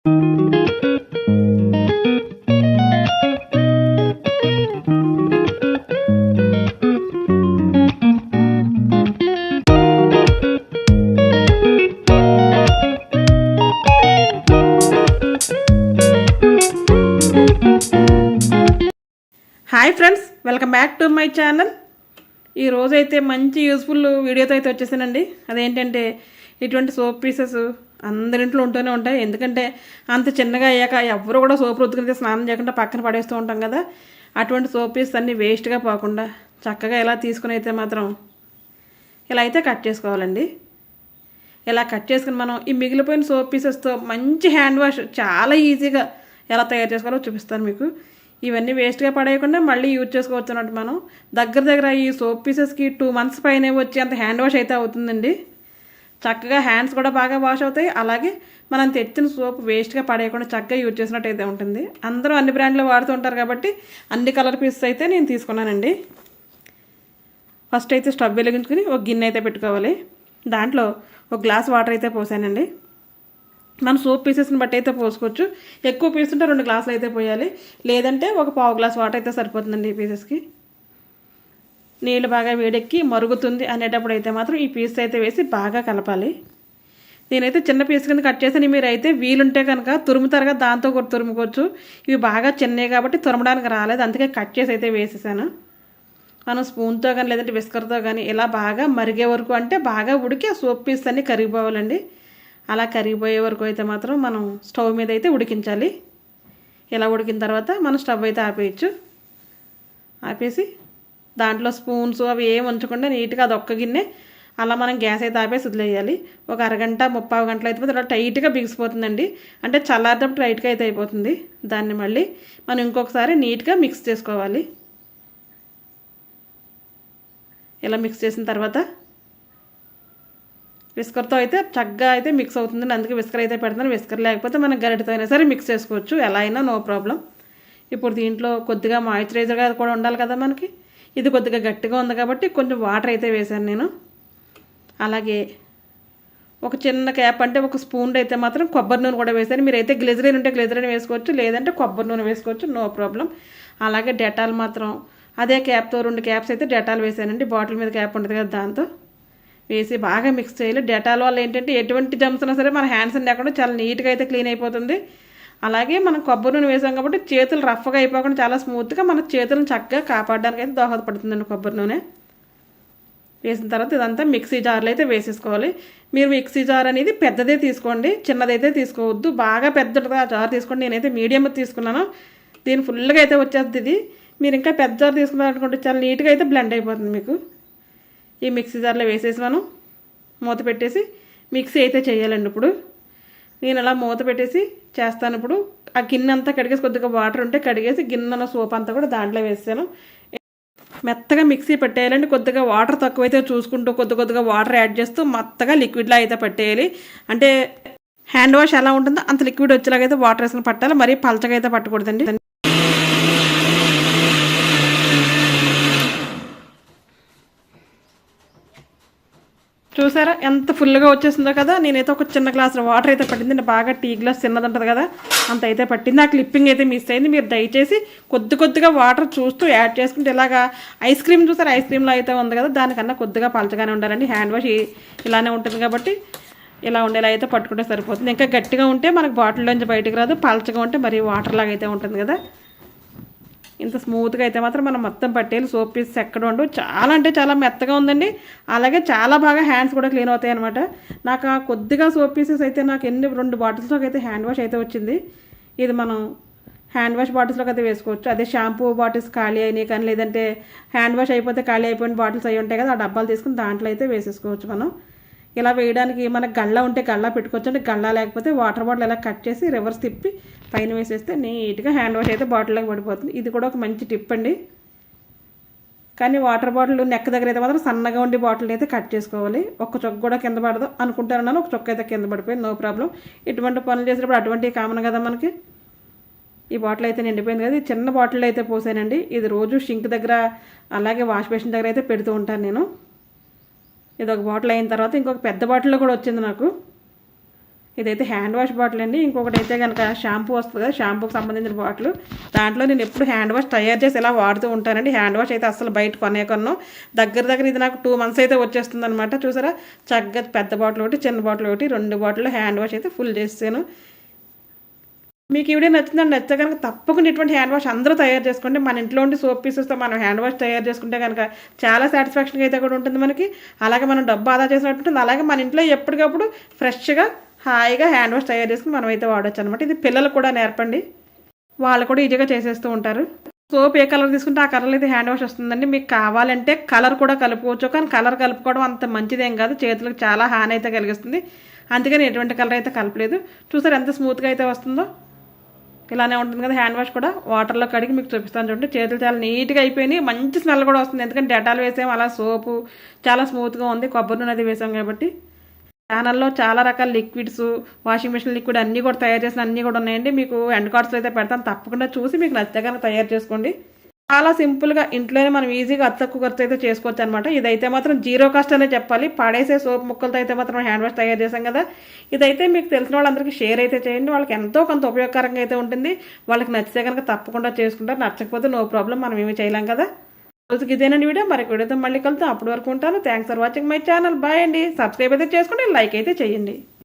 Hi friends welcome back to my channel. ఈ అయితే మంచి యూస్ఫుల్ వీడియోతో అయితే వచ్చేసానండి. అదేంటంటే ఇటువంటి సోప్ పీసెస్ అందరింట్లో ఉంటూనే ఉంటాయి. ఎందుకంటే అంత చిన్నగా అయ్యాక ఎవరు కూడా సోపు రుద్దుకుంటే స్నానం చేయకుండా పక్కన పడేస్తూ ఉంటాం కదా. అటువంటి సోప్ పీసెస్ అన్నీ వేస్ట్గా పోకుండా చక్కగా ఎలా తీసుకుని అయితే మాత్రం ఇలా అయితే కట్ చేసుకోవాలండి. ఇలా కట్ చేసుకుని మనం ఈ మిగిలిపోయిన సోప్ పీసెస్తో మంచి హ్యాండ్ వాష్ చాలా ఈజీగా ఎలా తయారు చేసుకోవాలో చూపిస్తాను మీకు. ఇవన్నీ వేస్ట్గా పడేయకుండా మళ్ళీ యూజ్ చేసుకోవచ్చు అన్నట్టు మనం. దగ్గర దగ్గర ఈ సోప్ పీసెస్కి టూ మంత్స్ పైన వచ్చి అంత హ్యాండ్ వాష్ అయితే అవుతుందండి. చక్కగా హ్యాండ్స్ కూడా బాగా వాష్ అవుతాయి. అలాగే మనం తెచ్చిన సోప్ వేస్ట్గా పడేయకుండా చక్కగా యూజ్ చేసినట్టు అయితే ఉంటుంది. అందరూ అన్ని బ్రాండ్లు వాడుతూ ఉంటారు కాబట్టి అన్ని కలర్ పీసెస్ అయితే నేను తీసుకున్నానండి. ఫస్ట్ అయితే స్టవ్ వెలిగించుకుని ఒక గిన్నె అయితే పెట్టుకోవాలి. దాంట్లో ఒక గ్లాస్ వాటర్ అయితే పోసానండి. మనం సోప్ పీసెస్ని బట్టి అయితే పోసుకోవచ్చు. ఎక్కువ పీస్ ఉంటే రెండు గ్లాసులు అయితే పోయాలి. లేదంటే ఒక పావు గ్లాస్ వాటర్ అయితే సరిపోతుందండి ఈ పీసెస్కి నీళ్ళు బాగా వేడెక్కి మరుగుతుంది అనేటప్పుడు అయితే మాత్రం ఈ పీస్ అయితే వేసి బాగా కలపాలి. నేనైతే చిన్న పీస్ కింద కట్ చేసాను మీరు అయితే వీలుంటే కనుక తురుముతారుగా దాంతో కూడా తురుముకోవచ్చు. ఇవి బాగా చిన్నవి కాబట్టి తురమడానికి రాలేదు. అందుకే కట్ చేసి అయితే వేసేసాను. మనం స్పూన్తో కానీ లేదంటే విస్కర్తో కానీ ఇలా బాగా మరిగే వరకు అంటే బాగా ఉడికి ఆ సోప్ పీస్ అన్నీ కరిగిపోవాలండి. అలా కరిగిపోయే వరకు అయితే మాత్రం మనం స్టవ్ మీద అయితే ఉడికించాలి. ఇలా ఉడికిన తర్వాత మనం స్టవ్ అయితే ఆపేయచ్చు. ఆపేసి దాంట్లో స్పూన్స్ అవి ఏం ఉంచకుండా నీట్గా అది ఒక్క గిన్నె అలా మనం గ్యాస్ అయితే ఆపేసి వదిలేయాలి. ఒక అరగంట ముప్పై గంటలు అయితే ఇలా టైట్గా బిగిసిపోతుందండి. అంటే చల్లారినప్పుడు టైట్గా అయితే అయిపోతుంది. దాన్ని మళ్ళీ మనం ఇంకొకసారి నీట్గా మిక్స్ చేసుకోవాలి. ఇలా మిక్స్ చేసిన తర్వాత విస్కర్తో అయితే చక్కగా అయితే మిక్స్ అవుతుందండి. అందుకే విస్కర్ అయితే పెడతాను విస్కర్ లేకపోతే మనం గరిటతో అయినా సరే మిక్స్ చేసుకోవచ్చు. ఎలా అయినా నో ప్రాబ్లం. ఇప్పుడు దీంట్లో కొద్దిగా మాయిశ్చరైజర్గా కూడా ఉండాలి కదా మనకి. ఇది కొద్దిగా గట్టిగా ఉంది కాబట్టి కొంచెం వాటర్ అయితే వేశాను నేను. అలాగే ఒక చిన్న క్యాప్ అంటే ఒక స్పూన్ అయితే మాత్రం కొబ్బరి నూనె కూడా వేసాను మీరు అయితే ఉంటే గ్లిజరిన్ వేసుకోవచ్చు లేదంటే కొబ్బరి నూనె వేసుకోవచ్చు నో ప్రాబ్లం. అలాగే డెటాల్ మాత్రం అదే క్యాప్తో రెండు క్యాప్స్ అయితే డెటాల్ వేసానండి బాటిల్ మీద క్యాప్ ఉంటుంది కదా దాంతో వేసి బాగా మిక్స్ చేయాలి. డెటాల్ వల్ల ఏంటంటే ఎటువంటి జమ్స్ అయినా సరే మన హ్యాండ్స్ లేకుండా చాలా నీట్గా అయితే క్లీన్ అయిపోతుంది. అలాగే మనం కొబ్బరి నూనె వేసాం కాబట్టి చేతులు రఫ్గా అయిపోకుండా చాలా స్మూత్గా మన చేతులను చక్కగా కాపాడడానికి అయితే దోహదపడుతుందండి కొబ్బరి నూనె. వేసిన తర్వాత ఇదంతా మిక్సీ జార్లో అయితే వేసేసుకోవాలి. మీరు మిక్సీ జార్ అనేది పెద్దదే తీసుకోండి చిన్నదైతే తీసుకోవద్దు. బాగా పెద్దగా జార్ తీసుకోండి. నేనైతే మీడియం తీసుకున్నాను. దీని ఫుల్గా అయితే వచ్చేస్తుంది ఇది. మీరు ఇంకా పెద్ద జార్ తీసుకున్నారనుకుంటే చాలా నీట్గా అయితే బ్లెండ్ అయిపోతుంది మీకు. ఈ మిక్సీ జార్లో వేసేసి మనం మూత పెట్టేసి మిక్సీ అయితే చేయాలండి ఇప్పుడు. నేను అలా మూత పెట్టేసి చేస్తాను. ఇప్పుడు ఆ గిన్నె అంతా కడిగేసి కొద్దిగా వాటర్ ఉంటే కడిగేసి గిన్నెలో సోప్ అంతా కూడా దాంట్లో వేసాను మెత్తగా మిక్సీ పెట్టేయాలండి. కొద్దిగా వాటర్ తక్కువైతే చూసుకుంటూ కొద్ది కొద్దిగా వాటర్ యాడ్ చేస్తూ మెత్తగా లిక్విడ్లా అయితే పట్టేయాలి. అంటే హ్యాండ్ వాష్ ఎలా ఉంటుందో అంత లిక్విడ్ వచ్చేలాగైతే వాటర్ వేసుకుని పట్టాలి. మరీ పలచగా అయితే పట్టకూడదండి. చూసారా? ఎంత ఫుల్గా వచ్చేసిందో కదా? నేనైతే ఒక చిన్న గ్లాస్ వాటర్ అయితే పట్టింది. బాగా టీ గ్లాస్ చిన్నది ఉంటుంది కదా? అంత అయితే పట్టింది. ఆ క్లిప్పింగ్ అయితే మిస్ అయింది. మీరు దయచేసి కొద్ది కొద్దిగా వాటర్ చూస్తూ యాడ్ చేసుకుంటే ఇలాగా ఐస్ క్రీమ్ చూసారు? ఐస్ క్రీమ్లో అయితే ఉంది కదా? దానికన్నా కొద్దిగా పలచగానే ఉండాలండి. హ్యాండ్ వాష్ ఇలానే ఉంటుంది కాబట్టి ఇలా ఉండేలా అయితే పట్టుకుంటే సరిపోతుంది. ఇంకా గట్టిగా ఉంటే మనకు బాటిల్లోంచి బయటకు రాదు. పలచగా ఉంటే మరి వాటర్ లాగా అయితే ఉంటుంది కదా? ఇంత స్మూత్గా అయితే మాత్రం మనం మొత్తం పట్టేయాలి. సోప్ పీస్ ఎక్కడ ఉండవు. చాలా అంటే చాలా మెత్తగా ఉందండి. అలాగే చాలా బాగా హ్యాండ్స్ కూడా క్లీన్ అవుతాయి అనమాట నాకు ఆ కొద్దిగా సోప్ పీసెస్ అయితే నాకు ఎన్ని రెండు బాటిల్స్లోకి అయితే హ్యాండ్ వాష్ అయితే వచ్చింది. ఇది మనం హ్యాండ్ వాష్ బాటిల్స్లోకి అయితే వేసుకోవచ్చు. అదే షాంపూ బాటిల్స్ ఖాళీ అయినాయి కానీ లేదంటే హ్యాండ్ వాష్ అయిపోతే ఖాళీ అయిపోయిన బాటిల్స్ అయి ఉంటాయి కదా ఆ డబ్బాలు తీసుకుని దాంట్లో అయితే వేసేసుకోవచ్చు మనం. ఇలా వేయడానికి మనకు గళ్ళ ఉంటే గళ్ళ పెట్టుకోవచ్చు గళ్ళ లేకపోతే వాటర్ బాటిల్ ఇలా కట్ చేసి రివర్స్ తిప్పి పైన వేసేస్తే నీట్గా హ్యాండ్ వాష్ అయితే బాటిల్లోకి పడిపోతుంది. ఇది కూడా ఒక మంచి టిప్ అండి. కానీ వాటర్ బాటిల్ నెక్ దగ్గర అయితే మాత్రం సన్నగా ఉండి బాటిల్ అయితే కట్ చేసుకోవాలి. ఒక చొక్క కూడా కింద పడదు. అనుకుంటానన్నాను ఒక చొక్క అయితే కింద పడిపోయింది. నో ప్రాబ్లం ఇటువంటి పనులు చేసేటప్పుడు అటువంటివి కామన్ కదా మనకి. ఈ బాటిల్ అయితే నిండిపోయింది కదా. చిన్న బాటిల్ అయితే పోసానండి. ఇది రోజు షింక్ దగ్గర అలాగే వాష్ బేసిన్ దగ్గర అయితే పెడుతూ ఉంటాను నేను. ఇది ఒక బాటిల్ అయిన తర్వాత ఇంకొక పెద్ద బాటిల్లో కూడా వచ్చింది నాకు. ఇదైతే హ్యాండ్ వాష్ బాటిల్ అండి. ఇంకొకటి అయితే కనుక షాంపూ వస్తుంది కదా షాంపూకి సంబంధించిన బాటిల్. దాంట్లో నేను ఎప్పుడు హ్యాండ్ వాష్ తయారు చేసి ఇలా వాడుతూ ఉంటానండి. హ్యాండ్ వాష్ అయితే అసలు బయట కొనే కొన్నాం దగ్గర దగ్గర ఇది నాకు టూ మంత్స్ అయితే వచ్చేస్తుంది అనమాట చూసారా? చక్కగా పెద్ద బాటిల్ ఒకటి చిన్న బాటిల్ ఒకటి రెండు బాటిల్ హ్యాండ్ వాష్ అయితే ఫుల్ చేసాను మీకు ఈ వీడియో నచ్చిందండి నచ్చితే కనుక తప్పకుండా ఇటువంటి హ్యాండ్ వాష్ అందరూ తయారు చేసుకోండి. మన ఇంట్లో ఉండి సోప్ పీసెస్తో మనం హ్యాండ్ వాష్ తయారు చేసుకుంటే కనుక చాలా సాటిస్ఫాక్షన్గా అయితే కూడా ఉంటుంది మనకి. అలాగే మనం డబ్బు ఆదా చేసినట్టుంటుంది. అలాగే మన ఇంట్లో ఎప్పటికప్పుడు ఫ్రెష్గా హాయిగా హ్యాండ్ వాష్ తయారు చేసుకుని మనం అయితే వాడచ్చు అనమాట ఇది పిల్లలు కూడా నేర్పండి. వాళ్ళు కూడా ఈజీగా చేసేస్తూ ఉంటారు. సోప్ ఏ కలర్ తీసుకుంటే ఆ కలర్ అయితే హ్యాండ్ వాష్ వస్తుందండి. మీకు కావాలంటే కలర్ కూడా కలుపుకోవచ్చు. కానీ కలర్ కలుపుకోవడం అంత మంచిదేం కాదు. చేతులకు చాలా హాని అయితే కలిగిస్తుంది. అందుకని ఎటువంటి కలర్ అయితే కలపలేదు. చూసారు ఎంత స్మూత్గా అయితే వస్తుందో? ఇలానే ఉంటుంది కదా హ్యాండ్ వాష్ కూడా. వాటర్లో కడిగి మీకు చూపిస్తాను చూడండి. చేతులు చాలా నీట్గా అయిపోయినాయి. మంచి స్మెల్ కూడా వస్తుంది. ఎందుకంటే డెటాల్ వేసాం అలా సోపు చాలా స్మూత్గా ఉంది. కొబ్బరి నూనె అది వేసాం కాబట్టి. ఛానల్లో చాలా రకాల లిక్విడ్స్ వాషింగ్ మిషన్ లిక్విడ్ అన్నీ కూడా తయారు చేసిన అన్నీ కూడా ఉన్నాయండి. మీకు ఎండ్ కార్డ్స్లో అయితే పెడతాను. తప్పకుండా చూసి మీకు నచ్చితే తయారు చేసుకోండి. చాలా సింపుల్గా ఇంట్లోనే మనం ఈజీగా అతి తక్కువ ఖర్చు అయితే చేసుకోవచ్చు అనమాట ఇదైతే మాత్రం జీరో కాస్ట్ అనే చెప్పాలి. పడేసే సోప్ ముక్కలతో అయితే మాత్రం హ్యాండ్ వాష్ తయారు చేసాం కదా. ఇదైతే మీకు తెలిసిన వాళ్ళందరికీ షేర్ అయితే చేయండి. వాళ్ళకి ఎంతో కొంత ఉపయోగకరంగా అయితే ఉంటుంది. వాళ్ళకి నచ్చితే కనుక తప్పకుండా చేసుకుంటారు. నచ్చకపోతే నో ప్రాబ్లం మనం ఏమి చేయలేం కదా. రోజుకి ఇదేనండి వీడియో? మరి వీడియోతో మళ్ళీ కలుద్దాం. అప్పటి వరకు ఉంటాను. Thanks for watching my channel bye అండి. సబ్స్క్రైబ్ అయితే చేసుకోండి. లైక్ అయితే చేయండి.